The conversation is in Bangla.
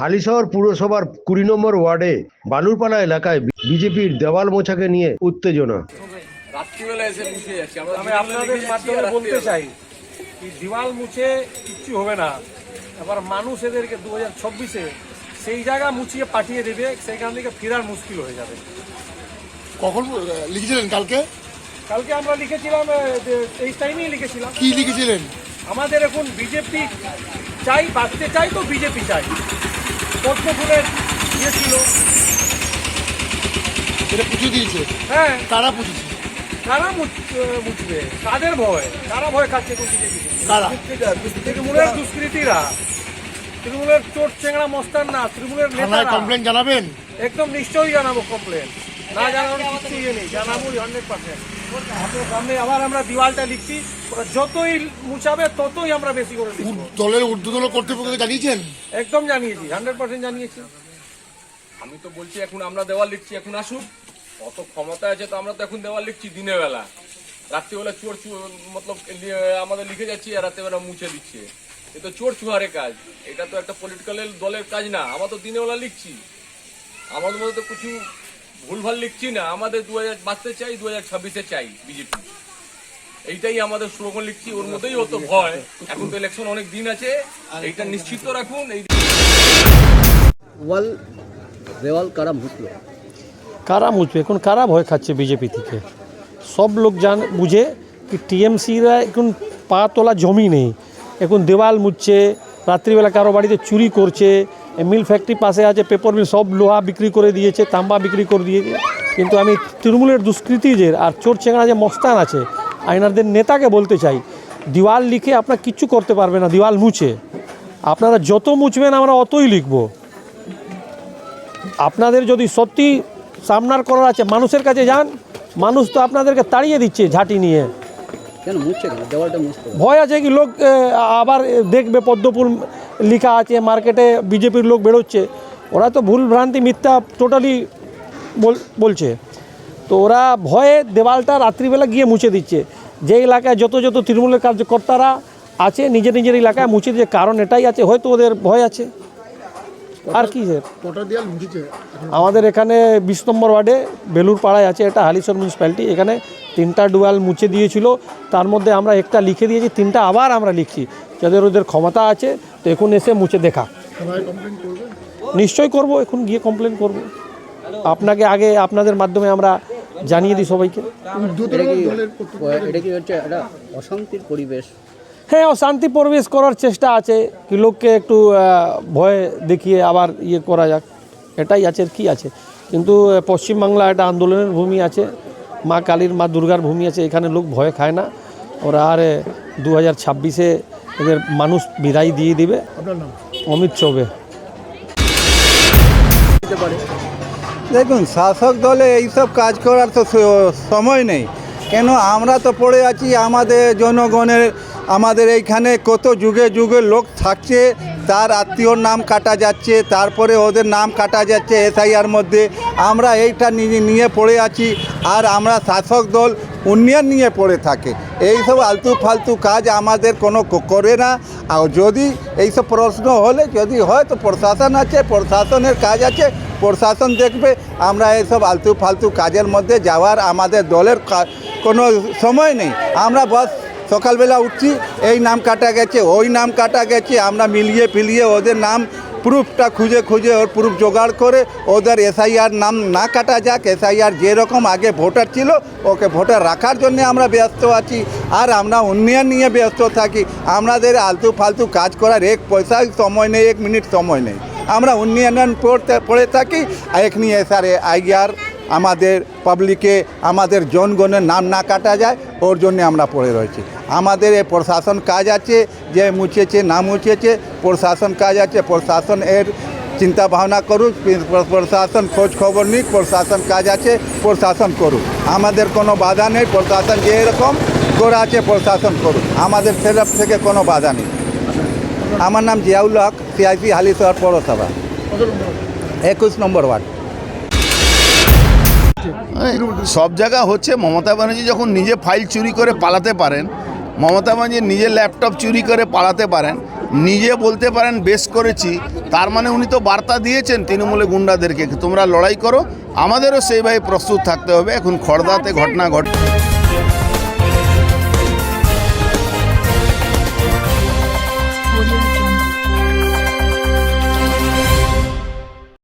হালিশহর পুরসভার কুড়ি নম্বর ওয়ার্ডে বালুরপাড়া এলাকায় বিজেপির দেওয়াল মোছাকে নিয়ে উত্তেজনা। রাত্রিবেলা মুছে আমি আপনাদের মাধ্যমে বলতে চাই কি দিওয়াল মুছে কিচ্ছু হবে না। এবার মানুষ এদেরকে দু হাজার চব্বিশে সেই জায়গা মুছিয়ে পাঠিয়ে দেবে সেইখান থেকে ফেরার মুশকিল হয়ে যাবে। কখন লিখেছিলেন কালকে? কালকে আমরা লিখেছিলাম এই টাইমেই লিখেছিলাম। কি লিখেছিলেন? আমাদের এখন বিজেপি চাই বাঁচতে চাই তো বিজেপি চাই। পদ্মফুলের ইয়ে ছিল। এটা পুজো দিয়েছে? হ্যাঁ। কারা পুজোছে তারা মুছবে? কাদের ভয়? তারা ভয় খাচ্ছে তৃণমূলের দুষ্কৃতীরা। তৃণমূলের চোট চেংড়া মস্তান না তৃণমূলের কমপ্লেন জানাবেন? একদম নিশ্চয়ই জানাব কমপ্লেন না জানানোর কিছু ইয়ে নেই জানাব হান্ড্রেড পার্সেন্ট আপনার সামনে আবার আমরা দিওয়ালটা লিখছি ওরা যতই মুছাবে ততই আমরা বেশি করে লিখব। দলের ঊর্ধ্বতন কর্তৃপক্ষকে জানিয়েছেন? একদম জানিয়েছি হান্ড্রেড পার্সেন্ট জানিয়েছি। আমি তো বলছি এখন আমরা দেওয়াল লিখছি এখন আসুক অত ক্ষমতা আছে তো আমরা তো এখন দেওয়াল লিখছি দিনের বেলা। রাত্রিবেলা চোর চু- মতলব আমাদের লিখে যাচ্ছি আর রাত্রিবেলা মুছে দিচ্ছে। এ তো চোর চুহারে কাজ। এটা তো একটা পলিটিক্যাল দলের কাজ না আমরা তো দিনের বেলা লিখছি। আমাদের মধ্যে তো কিছু ভুলভাল লিখছি না আমাদের দু হাজার বাঁচতে চাই দু হাজার ছাব্বিশে চাই বিজেপি। এইটাই আমাদের স্লোগান লিখছি ওর মধ্যেই অত ভয়। এখন তো ইলেকশন অনেক দিন আছে এইটা নিশ্চিত রাখুন এই ওয়াল দেওয়াল কারা মুছলো? কারা মুছবে? এখন কারা ভয় খাচ্ছে বিজেপি থেকে? সব লোক জান বুঝে কি টিএমসিরা এখন পা তোলা জমি নেই। এখন দেওয়াল মুছছে রাত্রিবেলা কারও বাড়িতে চুরি করছে মিল ফ্যাক্টরি পাশে আছে পেপার মিল সব লোহা বিক্রি করে দিয়েছে তাম্বা বিক্রি করে দিয়েছে। কিন্তু আমি তৃণমূলের দুষ্কৃতীদের আর চোর চেংড়া যে মস্তান আছে আইনারদের নেতাকে বলতে চাই দিওয়াল লিখে আপনার কিচ্ছু করতে পারবে না দিওয়াল মুছে। আপনারা যত মুছবেন আমরা অতই লিখব। আপনাদের যদি সত্যি সামনার করার আছে মানুষের কাছে যান মানুষ তো আপনাদেরকে তাড়িয়ে দিচ্ছে ঝাঁটি নিয়ে। ভয় আছে কি লোক আবার দেখবে পদ্মফুল লেখা আছে মার্কেটে বিজেপির লোক বেরোচ্ছে। ওরা তো ভুল ভ্রান্তি মিথ্যা টোটালি বলছে। তো ওরা ভয়ে দেওয়ালটা রাত্রিবেলা গিয়ে মুছে দিচ্ছে। যে এলাকায় যত যত তৃণমূলের কার্যকর্তারা আছে নিজের নিজের এলাকায় মুছে দিচ্ছে। কারণ এটাই আছে হয়তো ওদের ভয় আছে। আর কি আমাদের এখানে বিশ নম্বর ওয়ার্ডে বেলুর পাড়ায় আছে এটা হালিশহর মিউনিসিপ্যালিটি এখানে তিনটা ডুয়াল মুছে দিয়েছিল। তার মধ্যে আমরা একটা লিখে দিয়েছি তিনটা আবার আমরা লিখছি। যাদের ওদের ক্ষমতা আছে তো এখন এসে মুছে দেখা। নিশ্চয়ই করব এখন গিয়ে কমপ্লেন করব। আপনাকে আগে আপনাদের মাধ্যমে আমরা জানিয়ে দিই সবাইকে। অশান্তির পরিবেশ? হ্যাঁ অশান্তি পরিবেশ করার চেষ্টা আছে কি লোককে একটু ভয় দেখিয়ে আবার ইয়ে করা যাক। এটাই আছে আর কি আছে? কিন্তু পশ্চিমবাংলা একটা আন্দোলনের ভূমি আছে। মা কালীর মা দুর্গার ভূমি আছে। এখানে লোক ভয় খায় না। ওরা আর দু হাজার ছাব্বিশে এদের মানুষ বিদায় দিয়ে দিবে। আপনার নাম? অমিত চৌবে। দেখুন শাসক দলে এইসব কাজ করার তো সময় নেই। কেন আমরা তো পড়ে আছি আমাদের জনগণের আমাদের এইখানে কত যুগে যুগে লোক থাকছে তার আত্মীয়র নাম কাটা যাচ্ছে, তারপরে ওদের নাম কাটা যাচ্ছে এসআইআর মধ্যে। আমরা এইটা নিয়ে নিয়ে পড়ে আছি আর আমরা শাসক দল উন্নয়ন নিয়ে পড়ে থাকে। এইসব আলতু ফালতু কাজ আমাদের কোনো করে না। আর যদি এইসব প্রশ্ন হলে, যদি হয় তো প্রশাসন আছে, প্রশাসনের কাজ আছে, প্রশাসন দেখবে। আমরা এইসব আলতু ফালতু কাজের মধ্যে যাওয়ার আমাদের দলের কোনো সময় নেই। আমরা বস সকালবেলা উঠছি, এই নাম কাটা গেছে, ওই নাম কাটা গেছে, আমরা মিলিয়ে ফিলিয়ে ওদের নাম, প্রুফটা খুঁজে খুঁজে ওর প্রুফ জোগাড় করে ওদের এসআইআর নাম না কাটা যাক এসআইআর যেরকম আগে ভোটার ছিল, ওকে ভোটার রাখার জন্য আমরা ব্যস্ত আছি, আর আমরা উন্নয়ন নিয়ে ব্যস্ত থাকি। আমাদের আলতু ফালতু কাজ করার এক পয়সা সময় নেই, এক মিনিট সময় নেই। আমরা উন্নয়ন পড়তে, পড়ে থাকি, আর এখনি এসআরে আইয়ার আমাদের পাবলিকে আমাদের জনগণের নাম না কাটা যায়, ওর জন্য আমরা পড়ে রয়েছি। আমাদের এই প্রশাসন কাজ আছে, যে মুছেছে, না মুছেছে, প্রশাসন কাজ আছে, প্রশাসন এর চিন্তা ভাবনা করুক, প্রশাসন খোঁজ খবর নিক, প্রশাসন কাজ আছে, প্রশাসন করুক। আমাদের কোনো বাধা নেই, প্রশাসন যে এরকম করা আছে, প্রশাসন করুক। আমাদের তরফ থেকে কোনো বাধা নেই। আমার নাম জিয়াউল হক, সিআইসি হালিশহর পৌরসভা। একুশ নম্বর ওয়ার্ড। সব জায়গা হচ্ছে মমতা ব্যানার্জি যখন নিজে ফাইল চুরি করে পালাতে পারেন মমতা ব্যানার্জি নিজে ল্যাপটপ চুরি করে পালাতে পারেন নিজে বলতে পারেন বেশ করেছি। তার মানে উনি তো বার্তা দিয়েছেন তৃণমূলে গুন্ডাদেরকে তোমরা লড়াই করো। আমাদেরও সেইভাবে প্রস্তুত থাকতে হবে। এখন খড়দাতে ঘটনা ঘট